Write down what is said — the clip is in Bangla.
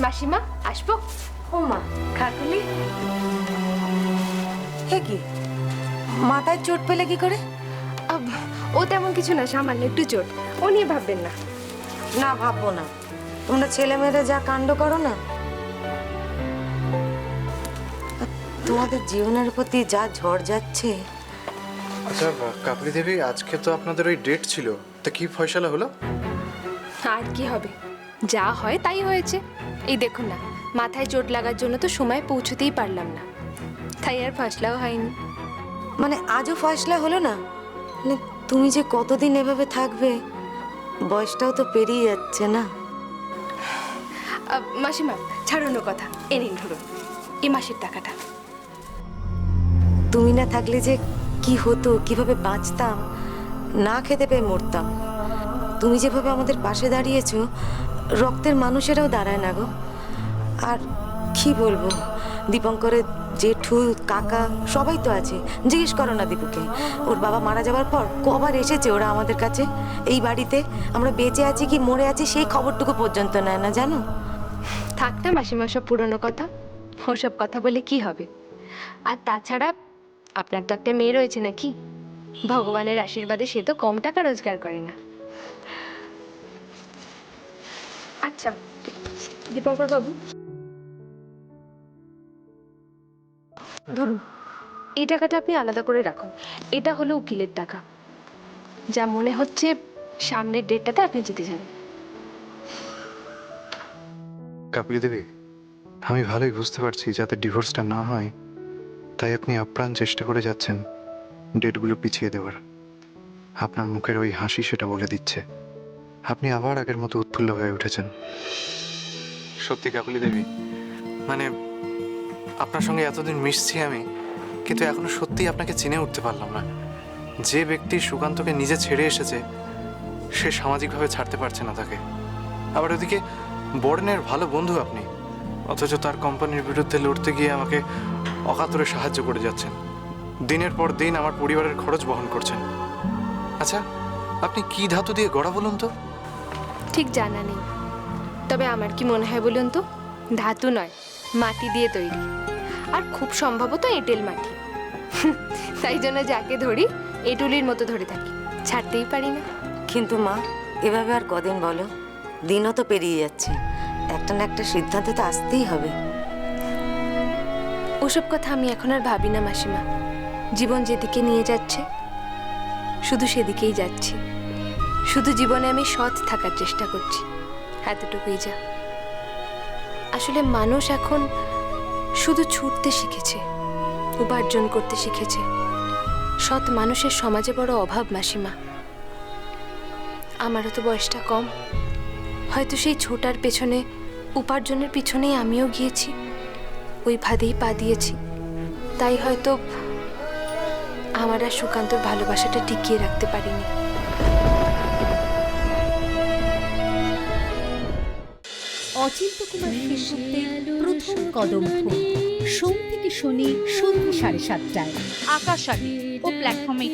মাসিমা আসব? ও মা কাকুলি? হে কি? মাথায় চোট পেলে কি করে? আব, ও তেমন কিছু না সামান্য একটু চোট। ও নিয়ে ভাববেন না। না ভাববো না। তোমরা ছেলেমেয়েরা যা কাণ্ড করো না তোমাদের জীবনের প্রতি যা ঝড় যাচ্ছে। আচ্ছা কাকলি দেবী আজকে তো আপনাদের ওই ডেট ছিল। তা কি ফয়সালা হলো? আর কি হবে? যা হয় তাই হয়েছে। এই দেখুন না মাথায় চোট লাগার জন্য তো সময় পৌঁছতেই পারলাম না। তাই আর ফাসলাও হয়নি। মানে আজও ফয়সলা হলো না? মানে তুমি যে কতদিন এভাবে থাকবে বয়সটাও তো পেরিয়ে যাচ্ছে না। মাসিমা ছাড়ুন কথা। এ নিন ধরুন এই মাসের টাকাটা। তুমি না থাকলে যে কি হতো কীভাবে বাঁচতাম না খেতে পেয়ে মরতাম। তুমি যেভাবে আমাদের পাশে দাঁড়িয়েছো, রক্তের মানুষেরাও দাঁড়ায় না গো। আর কি বলব, দীপঙ্করের জেঠু, কাকা, সবাই তো আছে। জিজ্ঞেস করো না দীপুকে, ওর বাবা মারা যাওয়ার পর কবার এসেছে ওরা আমাদের কাছে? এই বাড়িতে আমরা বেঁচে আছি কি মরে আছি সেই খবরটুকু পর্যন্ত নেয় না, জানো? থাক না মাসিমা সব পুরনো কথা। ওসব কথা বলে কি হবে? আর তাছাড়া আপনার তো একটা মেয়ে রয়েছে নাকি? ভগবানের আশীর্বাদে সে তো কম টাকা রোজগার করে না। আচ্ছা দীপঙ্কর বাবু। ধরুন, এই টাকাটা আপনি আলাদা করে রাখুন। এটা হলো উকিলের টাকা। যা মনে হচ্ছে সামনের ডেটটাতে আপনি জিতে যাবেন। কাকলি দেবী? আমি ভালোই বুঝতে পারছি যাতে ডিভোর্সটা না হয়, তাই আপনি আপ্রাণ চেষ্টা করে যাচ্ছেন ডেটগুলো পিছিয়ে দেওয়ার। আপনার মুখের ওই হাসি সেটা বলে দিচ্ছে। আপনি আবার আগের মতো উৎফুল্ল হয়ে উঠেছেন। সত্যি কাকলি দেবী মানে আপনার সঙ্গে এতদিন মিশছি আমি, কিন্তু এখনও সত্যি আপনাকে চিনে উঠতে পারলাম না। যে ব্যক্তি সুকান্তকে নিজে ছেড়ে এসেছে, সে সামাজিকভাবে ছাড়তে পারছে না তাকে। আবার ওদিকে বর্ণের ভালো বন্ধু আপনি, অথচ তার কোম্পানির বিরুদ্ধে লড়তে গিয়ে আমাকে অকাতরে সাহায্য করে যাচ্ছেন। দিনের পর দিন আমার পরিবারের খরচ বহন করছেন। আচ্ছা আপনি কি ধাতু দিয়ে গড়া বলুন তো? ঠিক জানা নেই। তবে আমার কি মনে হয় বলুন তো? ধাতু নয় মাটি দিয়ে তৈরি। আর খুব সম্ভবত এঁটেল মাটি। তাই জন্য যাকে ধরি এঁটুলির মতো ধরে থাকি। ছাড়তেই পারি না। কিন্তু মা এভাবে আর কদিন বলো? দিনও তো পেরিয়ে যাচ্ছে। একটা না একটা সিদ্ধান্তে তো আসতেই হবে। ওসব কথা আমি এখন আর ভাবি না মাসিমা। জীবন যেদিকে নিয়ে যাচ্ছে শুধু সেদিকেই যাচ্ছি। শুধু জীবনে আমি সৎ থাকার চেষ্টা করছি। এতটুকুই যা। আসলে মানুষ এখন শুধু ছুটতে শিখেছে, উপার্জন করতে শিখেছে। সৎ মানুষের সমাজে বড় অভাব, মাসিমা। আমারও তো বয়সটা কম। হয়তো সেই ছোটার পেছনে, উপার্জনের পিছনেই আমিও গিয়েছি। ওই ভাদেই পা দিয়েছি। তাই হয়তো আমার আর সুকান্তর ভালোবাসাটা টিকিয়ে রাখতে পারিনি। অচিন্ত কুমার সেনগুপ্তের প্রথম কদম সোম থেকে শনি সন্ধ্যে সাড়ে সাতটায়। আকাশ ও প্ল্যাটফর্মে